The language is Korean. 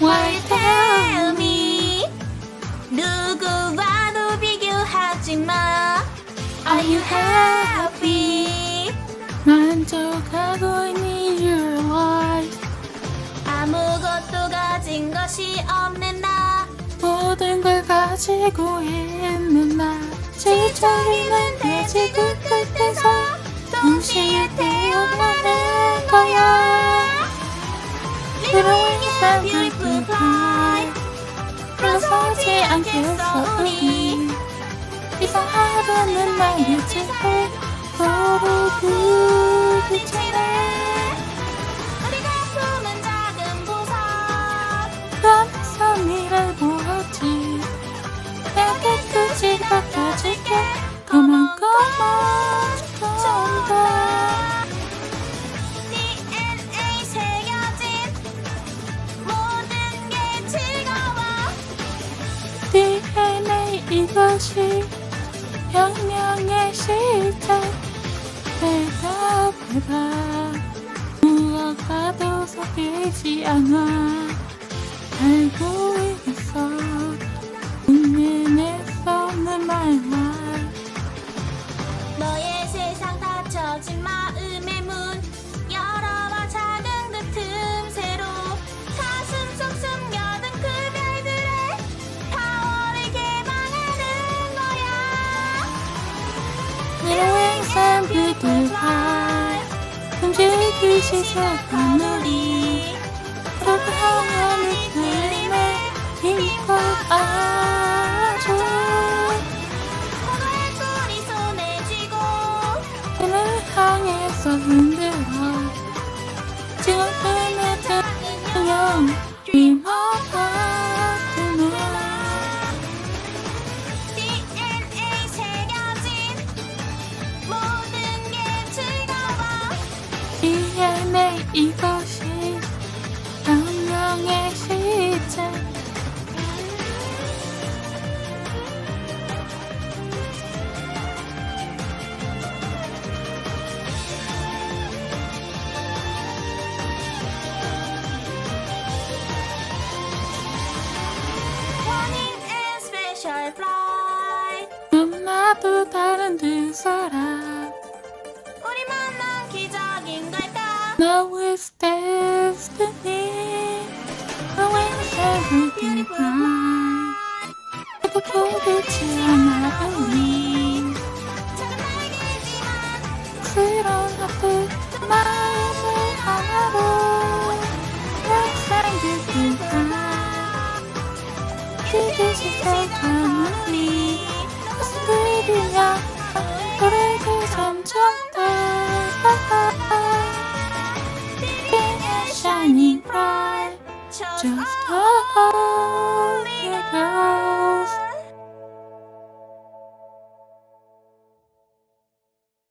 Why tell me? 누구와도 비교하지 마. Are you happy? 만족하고 있니 your life? 아무것도 가진 것이 없는 나. 모든 걸 가지고 있는 나. 지쳐있는 돼지그 끝에서 동시에 태어나. 않겠어 우리 이상하다는 말이지 서로 부딪히네 우리가 품은 작은 보석. 밤에서 미를 보았지. 내게 끝이 바꿔줄게. come on 이것이 혁명의 시작 대답해봐. 무엇과도 섞이지 않아. 알고 있어. 고민했었는 말만 우리 그렇게 하면 이끌림에 힘껏 안아줘 눈을 향해서 이것이 혁명의 시작 너무나도 다른 두 사람. 우리 만난 기적인 걸까 Now it's destiny. Wings are looking bright 모두 부딪히 않아 우리 작은 날개지만 그런 하트 마음을 하나로 항상 그때가 이제 시작하는 가슴 들이며 노래를 점점 just us.